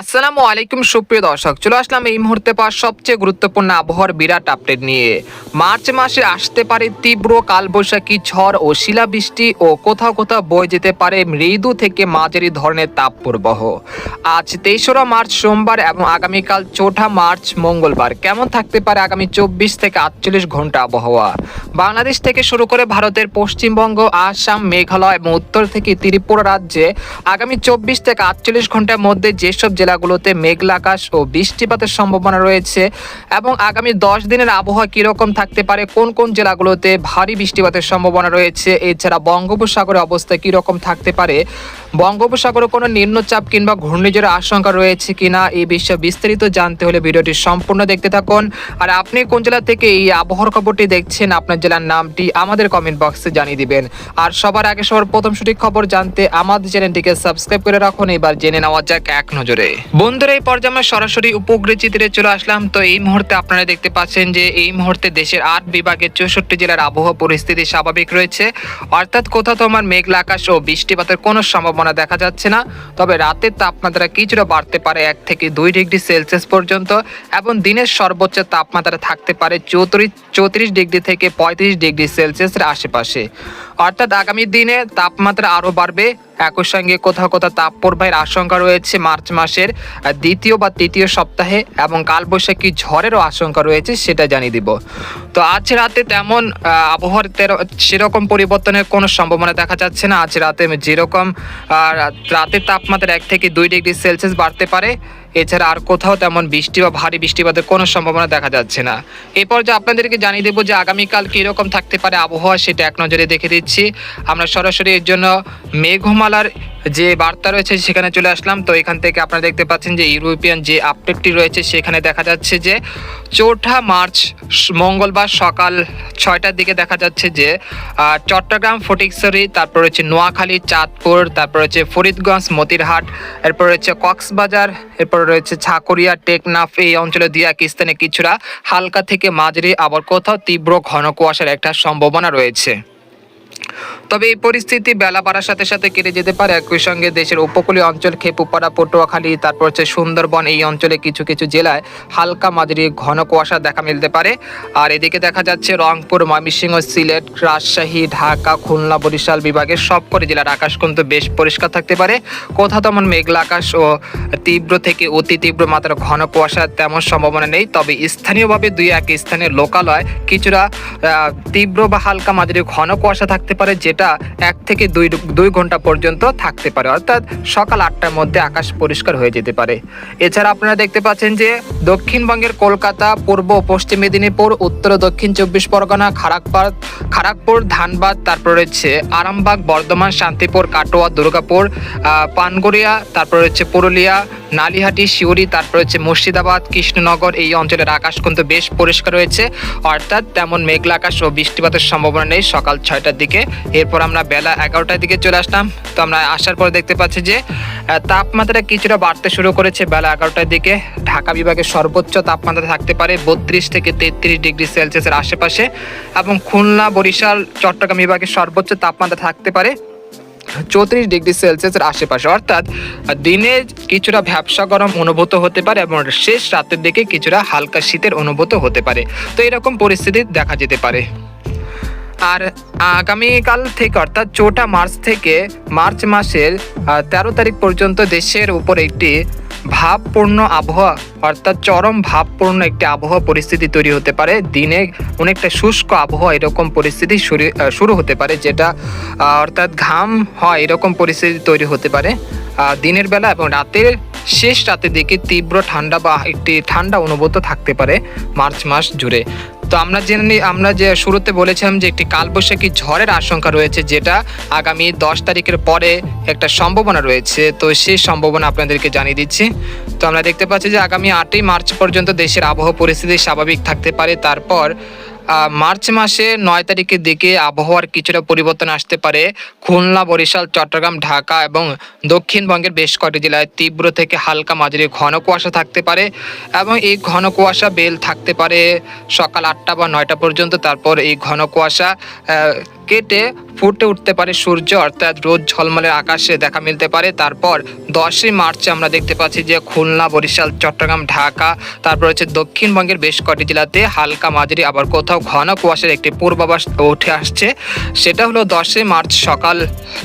আসসালামু আলাইকুম, সুপ্রিয় দর্শক। চলে আসলাম এই মুহূর্তে পাওয়া সবচেয়ে গুরুত্বপূর্ণ আবহাওয়ার বিরাট আপডেট নিয়ে। মার্চ মাসে আসতে পারে তীব্র কালবৈশাখী ঝড় ও শিলাবৃষ্টি ও কোথাও কোথাও বয়ে যেতে পারে মৃদু থেকে মাঝারি ধরনের তাপপ্রবাহ। আজ তেইশরা মার্চ সোমবার এবং আগামীকাল চৌঠা মার্চ মঙ্গলবার। কেমন থাকতে পারে আগামী চব্বিশ থেকে আটচল্লিশ ঘণ্টা আবহাওয়া? বাংলাদেশ থেকে শুরু করে ভারতের পশ্চিমবঙ্গ, আসাম, মেঘালয় এবং উত্তর থেকে ত্রিপুরা রাজ্যে আগামী চব্বিশ থেকে আটচল্লিশ ঘণ্টার মধ্যে যেসব জেলাগুলোতে মেঘলা আকাশ ও বৃষ্টিপাতের সম্ভাবনা রয়েছে এবং আগামী দশ দিনের আবহাওয়া কীরকম থাকতে পারে? কোন কোন জেলাগুলোতে ভারী বৃষ্টিপাতের সম্ভাবনা রয়েছে? এছাড়া বঙ্গোপসাগরের অবস্থা কীরকম থাকতে পারে? বঙ্গোপসাগরে কোনো নিম্নচাপ কিংবা ঘূর্ণিঝড়ের আশঙ্কা রয়েছে কিনা, এই বিষয়ে বিস্তারিত জানতে হলে ভিডিওটি সম্পূর্ণ দেখতে থাকুন। আর আপনি কোন জেলা থেকে এই আবহাওয়ার খবরটি দেখছেন, আপনার জেলার নামটি আমাদের কমেন্ট বক্সে জানিয়ে দিবেন। আর সবার আগে সবার প্রথম সঠিক খবর জানতে আমাদের চ্যানেলটিকে সাবস্ক্রাইব করে রাখুন। এবার জেনে নেওয়া যাক এক নজরে। বন্ধুরা, এই পর্যায়ে আমরা সরাসরি উপগ্রহ চিত্রে চলে আসলাম। তো এই মুহূর্তে আপনারা দেখতে পাচ্ছেন যে এই মুহূর্তে দেশের আট বিভাগের চৌষট্টি জেলার আবহাওয়া পরিস্থিতি স্বাভাবিক রয়েছে। অর্থাৎ কোথাও তোমার মেঘলা আকাশ ও বৃষ্টিপাতের কোনো সম্ভাবনা দেখা যাচ্ছে না। তবে রাতের তাপমাত্রা কিছুটা বাড়তে পারে এক থেকে দুই ডিগ্রি সেলসিয়াস পর্যন্ত এবং দিনের সর্বোচ্চ তাপমাত্রা থাকতে পারে চৌত্রিশ চৌত্রিশ ডিগ্রি থেকে পঁয়ত্রিশ ডিগ্রি সেলসিয়াসের আশেপাশে। অর্থাৎ আগামী দিনে তাপমাত্রা আরও বাড়বে। একই সঙ্গে কোথাও কোথাও তাপ প্রবাহের আশঙ্কা রয়েছে মার্চ মাসের দ্বিতীয় বা তৃতীয় সপ্তাহে এবং কালবৈশাখী ঝড়েরও আশঙ্কা রয়েছে, সেটা জানিয়ে দিব। তো আজ রাতে তেমন আবহাওয়ার সেরকম পরিবর্তনের কোনো সম্ভাবনা দেখা যাচ্ছে না। আজ রাতে যেরকম রাতের তাপমাত্রা এক থেকে দুই ডিগ্রি সেলসিয়াস বাড়তে পারে। এছাড়া আর কোথাও তেমন বৃষ্টি বা ভারী বৃষ্টিপাতের কোনো সম্ভাবনা দেখা যাচ্ছে না। এই পর্যায়ে আপনাদেরকে জানিয়ে দেবো যে আগামীকাল কীরকম থাকতে পারে আবহাওয়া সেটা এক নজরে দেখে দিচ্ছি। আমরা সরাসরি এর জন্য মেঘমালার যে বার্তা রয়েছে সেখানে চলে আসলাম। তো এখান থেকে আপনারা দেখতে পাচ্ছেন যে ইউরোপিয়ান যে আপডেটটি রয়েছে, সেখানে দেখা যাচ্ছে যে চৌঠা মার্চ মঙ্গলবার সকাল ছয়টার দিকে দেখা যাচ্ছে যে চট্টগ্রাম ফটিকছড়ি, তারপর রয়েছে নোয়াখালী, চাঁদপুর, তারপর রয়েছে ফরিদগঞ্জ, মতিরহাট, এরপর রয়েছে কক্সবাজার, এরপর রয়েছে ছাকুরিয়া টেকনাফ, এই অঞ্চলে দুই এক স্থানে কিছুটা হালকা থেকে মাঝারি আবার কোথাও তীব্র ঘন কুয়াশার একটা সম্ভাবনা রয়েছে। তবে এই পরিস্থিতি বেলা বাড়ার সাথে সাথে কেটে যেতে পারে। একই সঙ্গে দেশের উপকূলীয় অঞ্চল খেপুপাড়া পটুয়াখালী, তারপর হচ্ছে সুন্দরবন, এই অঞ্চলে কিছু কিছু জেলায় হালকা মাঝারি ঘন কুয়াশা দেখা মিলতে পারে। আর এদিকে দেখা যাচ্ছে রংপুর, ময়মনসিংহ, সিলেট, রাজশাহী, ঢাকা, খুলনা, বরিশাল বিভাগের সবকটি জেলার আকাশ কিন্তু বেশ পরিষ্কার থাকতে পারে। কোথাও তেমন মেঘলা আকাশ ও তীব্র থেকে অতি তীব্র মাত্রার ঘন কুয়াশার তেমন সম্ভাবনা নেই। তবে স্থানীয়ভাবে দুই এক স্থানে লোকালয় কিছুটা তীব্র বা হালকা মাঝারি ঘন কুয়াশা থাকতে পারে যেটা এক থেকে দুই দুই ঘণ্টা পর্যন্ত থাকতে পারে, অর্থাৎ সকাল আটটার মধ্যে আকাশ পরিষ্কার হয়ে যেতে পারে। এছাড়া আপনারা দেখতে পাচ্ছেন যে দক্ষিণবঙ্গের কলকাতা, পূর্ব পশ্চিম মেদিনীপুর, উত্তর দক্ষিণ চব্বিশ পরগনা খড়গপুর খড়গপুর ধানবাদ, তারপর রয়েছে আরামবাগ, বর্ধমান, শান্তিপুর, কাটোয়া, দুর্গাপুর পানগড়িয়া, তারপর রয়েছে পুরুলিয়া, নালিহাটি শিউরি তারপর হচ্ছে মুর্শিদাবাদ, কৃষ্ণনগর, এই অঞ্চলের আকাশ কিন্তু বেশ পরিষ্কার রয়েছে। অর্থাৎ তেমন মেঘলা আকাশ ও বৃষ্টিপাতের সম্ভাবনা নেই সকাল ছয়টার দিকে। এরপর আমরা বেলা এগারোটার দিকে চলে আসলাম। তো আমরা আসার পর দেখতে পাচ্ছি যে তাপমাত্রা কিছুটা বাড়তে শুরু করেছে বেলা এগারোটার দিকে। ঢাকা বিভাগের সর্বোচ্চ তাপমাত্রা থাকতে পারে বত্রিশ থেকে তেত্রিশ ডিগ্রি সেলসিয়াসের আশেপাশে এবং খুলনা, বরিশাল, চট্টগ্রাম বিভাগের সর্বোচ্চ তাপমাত্রা থাকতে পারে চৌত্রিশ ডিগ্রি সেলসিয়াসের আশেপাশে। অর্থাৎ দিনে কিছুটা ভ্যাবসা গরম অনুভূত হতে পারে এবং শেষ রাতের দিকে কিছুটা হালকা শীতের অনুভূত হতে পারে। তো এরকম পরিস্থিতি দেখা যেতে পারে। আর আগামীকাল থেকে অর্থাৎ চৌঠা মার্চ থেকে মার্চ মাসের তেরো তারিখ পর্যন্ত দেশের উপর একটি ভাবপূর্ণ আবহাওয়া, অর্থাৎ চরম ভাবপূর্ণ একটি আবহাওয়া পরিস্থিতি তৈরি হতে পারে। দিনে অনেকটা শুষ্ক আবহাওয়া এরকম পরিস্থিতি শুরু হতে পারে, যেটা অর্থাৎ ঘাম হয় এরকম পরিস্থিতি তৈরি হতে পারে। দিনের বেলা এবং রাতের শেষ রাতের দিকে তীব্র ঠান্ডা বা একটি ঠান্ডা অনুভূত থাকতে পারে মার্চ মাস জুড়ে। তো আমরা জেনে আমরা যে শুরুতে বলেছিলাম যে একটি কালবৈশাখী ঝড়ের আশঙ্কা রয়েছে, যেটা আগামী দশ তারিখের পরে একটা সম্ভাবনা রয়েছে। তো সেই সম্ভাবনা আপনাদেরকে জানিয়ে দিচ্ছি। তো আমরা দেখতে পাচ্ছি যে আগামী আটই মার্চ পর্যন্ত দেশের আবহাওয়া পরিস্থিতি স্বাভাবিক থাকতে পারে। তারপর মার্চ মাসে নয় তারিখের দিকে আবহাওয়ার কিছুটা পরিবর্তন আসতে পারে। খুলনা, বরিশাল, চট্টগ্রাম, ঢাকা এবং দক্ষিণবঙ্গের বেশ কয়েকটি জেলায় তীব্র থেকে হালকা মাঝারি ঘন কুয়াশা থাকতে পারে এবং এই ঘন কুয়াশা বেল থাকতে পারে সকাল আটটা বা নয়টা পর্যন্ত। তারপর এই ঘন কুয়াশা কেটে ফুটে উঠতে পারে সূর্য, অর্থাৎ রোদ ঝলমলে আকাশে দেখা মিলতে পারে। তারপর দশই মার্চে আমরা দেখতে পাচ্ছি যে খুলনা, বরিশাল, চট্টগ্রাম, ঢাকা, তারপর হচ্ছে দক্ষিণবঙ্গের বেশ কটি জেলাতে হালকা মাঝারি আবার কোথাও ঘন কুয়াশার একটি পূর্বাভাস উঠে আসছে। সেটা হলো দশই মার্চ সকাল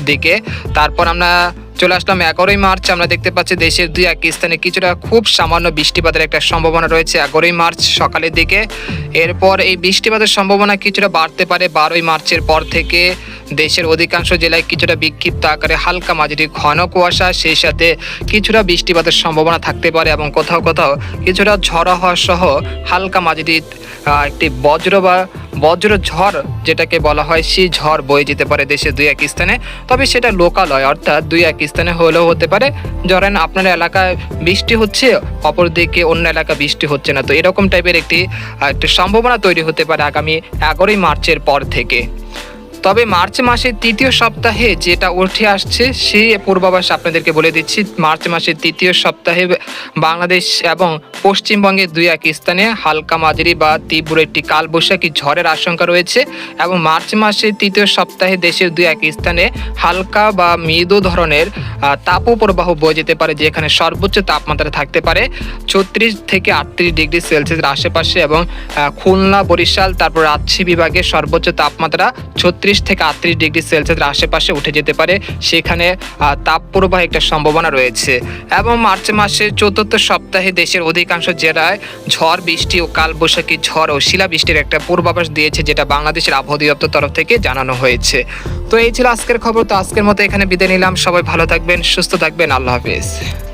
দিকে। তারপর আমরা চলে আসলাম এগারোই মার্চ। আমরা দেখতে পাচ্ছি দেশের দুই এক স্থানে কিছুটা খুব সামান্য বৃষ্টিপাতের একটা সম্ভাবনা রয়েছে এগারোই মার্চ সকালের দিকে। এরপর এই বৃষ্টিপাতের সম্ভাবনা কিছুটা বাড়তে পারে বারোই মার্চের পর থেকে। দেশের অধিকাংশ জেলায় কিছুটা বিক্ষিপ্ত আকারে হালকা মাঝারি ঘন কুয়াশা, সেই সাথে কিছুটা বৃষ্টিপাতের সম্ভাবনা থাকতে পারে এবং কোথাও কোথাও কিছুটা ঝড় হওয়া সহ হালকা মাঝারি একটি বজ্র বা বজ্র ঝড়, যেটাকে বলা হয় সেই ঝড়, বয়ে যেতে পারে দেশে দুই এক স্থানে। তবে সেটা লোকালয়, অর্থাৎ দুই এক স্থানে হলেও হতে পারে। ধরেন, আপনার এলাকায় বৃষ্টি হচ্ছে, অপরদিকে অন্য এলাকা বৃষ্টি হচ্ছে না। তো এরকম টাইপের একটি একটি সম্ভাবনা তৈরি হতে পারে আগামী এগারোই মার্চের পর থেকে। তবে মার্চ মাসের তৃতীয় সপ্তাহে যেটা উঠে আসছে, সেই পূর্বাভাস আপনাদেরকে বলে দিচ্ছি। মার্চ মাসের তৃতীয় সপ্তাহে বাংলাদেশ এবং পশ্চিমবঙ্গের দুই এক স্থানে হালকা মাঝারি বা তীব্র একটি কালবৈশাখী ঝড়ের আশঙ্কা রয়েছে এবং মার্চ মাসের তৃতীয় সপ্তাহে দেশের দুই এক স্থানে হালকা বা মৃদু ধরনের তাপপ্রবাহ বয়ে যেতে পারে, যেখানে সর্বোচ্চ তাপমাত্রা থাকতে পারে ছত্রিশ থেকে আটত্রিশ ডিগ্রি সেলসিয়াসের আশেপাশে এবং খুলনা, বরিশাল, তারপর রাজশাহী বিভাগের সর্বোচ্চ তাপমাত্রা ছত্রিশ থেকে আটত্রিশ ডিগ্রি সেলসিয়াসের আশেপাশে উঠে যেতে পারে। সেখানে আহ, তাপপ্রবাহ একটা সম্ভাবনা রয়েছে। এবং মার্চ মাসের চতুর্থ সপ্তাহে দেশের অধিকাংশ জেলায় ঝড় বৃষ্টি ও কালবৈশাখী ঝড় ও শিলাবৃষ্টির একটা পূর্বাভাস দিয়েছে যেটা বাংলাদেশের আবহাওয়া অধিদপ্তর তরফ থেকে জানানো হয়েছে। তো এই ছিল আজকের খবর। তো আজকের মতো এখানে বিদায় নিলাম। সবাই ভালো থাকবেন সুস্থ থাকবেন। আল্লাহ হাফিজ।